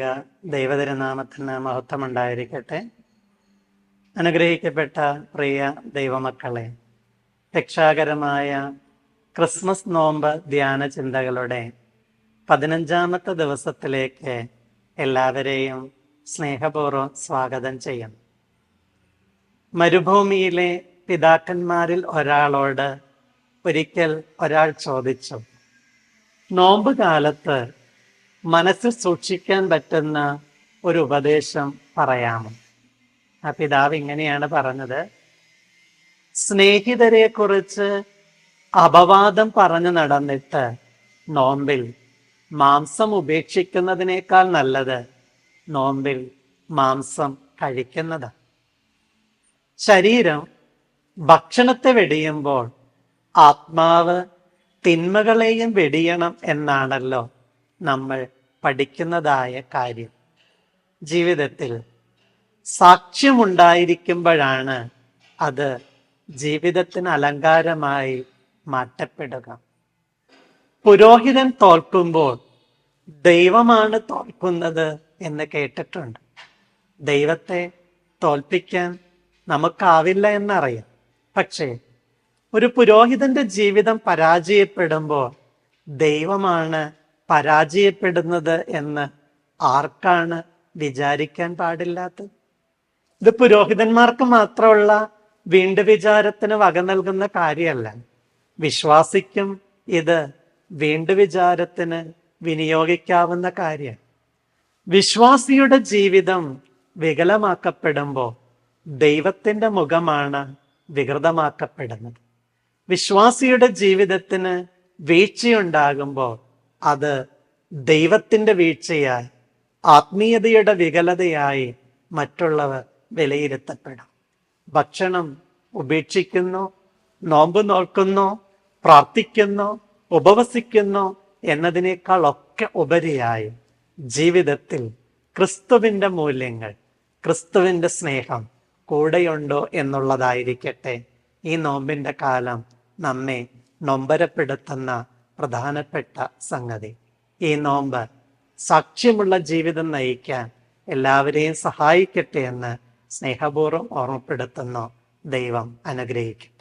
ത്രിയേക ദൈവതിരുനാമത്തിന് മഹത്വമുണ്ടായിരിക്കട്ടെ. അനുഗ്രഹിക്കപ്പെട്ട പ്രിയ ദൈവമക്കളെ രക്ഷാകരമായ ക്രിസ്മസ് നോമ്പ് ധ്യാന ചിന്തകളുടെ പതിനഞ്ചാമത്തെ ദിവസത്തിലേക്ക് എല്ലാവരെയും സ്നേഹപൂർവം സ്വാഗതം ചെയ്യും. മരുഭൂമിയിലെ പിതാക്കന്മാരിൽ ഒരാളോട് ഒരിക്കൽ ഒരാൾ ചോദിച്ചു നോമ്പ് കാലത്ത് മനസ്സിൽ സൂക്ഷിക്കാൻ പറ്റുന്ന ഒരു ഉപദേശം പറയാമോ? ആ പിതാവ് ഇങ്ങനെയാണ് പറഞ്ഞത്. സ്നേഹിതരെ കുറിച്ച് അപവാദം പറഞ്ഞു നടന്നിട്ട് നോമ്പിൽ മാംസം ഉപേക്ഷിക്കുന്നതിനേക്കാൾ നല്ലത് നോമ്പിൽ മാംസം കഴിക്കുന്നത് ശരീരം ഭക്ഷണത്തെ വെടിയുമ്പോൾ ആത്മാവ് തിന്മകളെയും വെടിയണം എന്നാണല്ലോ നമ്മൾ പഠിക്കുന്നതായ കാര്യം. ജീവിതത്തിൽ സാക്ഷ്യമുണ്ടായിരിക്കുമ്പോഴാണ് അത് ജീവിതത്തിന് അലങ്കാരമായി മാറ്റപ്പെടുക. പുരോഹിതൻ തോൽക്കുമ്പോൾ ദൈവമാണ് തോൽക്കുന്നത് എന്ന് കേട്ടിട്ടുണ്ട്. ദൈവത്തെ തോൽപ്പിക്കാൻ നമുക്കാവില്ല എന്നറിയാം. പക്ഷേ ഒരു പുരോഹിതന്റെ ജീവിതം പരാജയപ്പെടുമ്പോൾ ദൈവമാണ് പരാജയപ്പെടുന്നത് എന്ന് ആർക്കാണ് വിചാരിക്കാൻ പാടില്ലാത്തത്? ഇത് പുരോഹിതന്മാർക്ക് മാത്രമുള്ള വീണ്ടു വിചാരത്തിന് വക നൽകുന്ന കാര്യമല്ല. വിശ്വാസിക്കും ഇത് വീണ്ടു വിചാരത്തിന് വിനിയോഗിക്കാവുന്ന കാര്യം വിശ്വാസിയുടെ ജീവിതം വികലമാക്കപ്പെടുമ്പോൾ ദൈവത്തിന്റെ മുഖമാണ് വികൃതമാക്കപ്പെടുന്നത്. വിശ്വാസിയുടെ ജീവിതത്തിന് വീഴ്ചയുണ്ടാകുമ്പോൾ അത് ദൈവത്തിന്റെ വീഴ്ചയായി ആത്മീയതയുടെ വികലതയായി മറ്റുള്ളവർ വിലയിരുത്തപ്പെടും. ഭക്ഷണം ഉപേക്ഷിക്കുന്നു നോമ്പ് നോക്കുന്നു പ്രാർത്ഥിക്കുന്നു ഉപവസിക്കുന്നു എന്നതിനേക്കാൾ ഒക്കെ ഉപരിയായി ജീവിതത്തിൽ ക്രിസ്തുവിന്റെ മൂല്യങ്ങൾ ക്രിസ്തുവിന്റെ സ്നേഹം കൂടെയുണ്ടോ എന്നുള്ളതായിരിക്കട്ടെ. ഈ നോമ്പിന്റെ കാലം നമ്മെ നൊമ്പരപ്പെടുത്തുന്ന പ്രധാനപ്പെട്ട സംഗതി. ഈ നോമ്പ് സാക്ഷ്യമുള്ള ജീവിതം നയിക്കാൻ എല്ലാവരെയും സഹായിക്കട്ടെ എന്ന് സ്നേഹപൂർവം ഓർമ്മപ്പെടുത്തുന്നു ദൈവം. അനുഗ്രഹിക്കും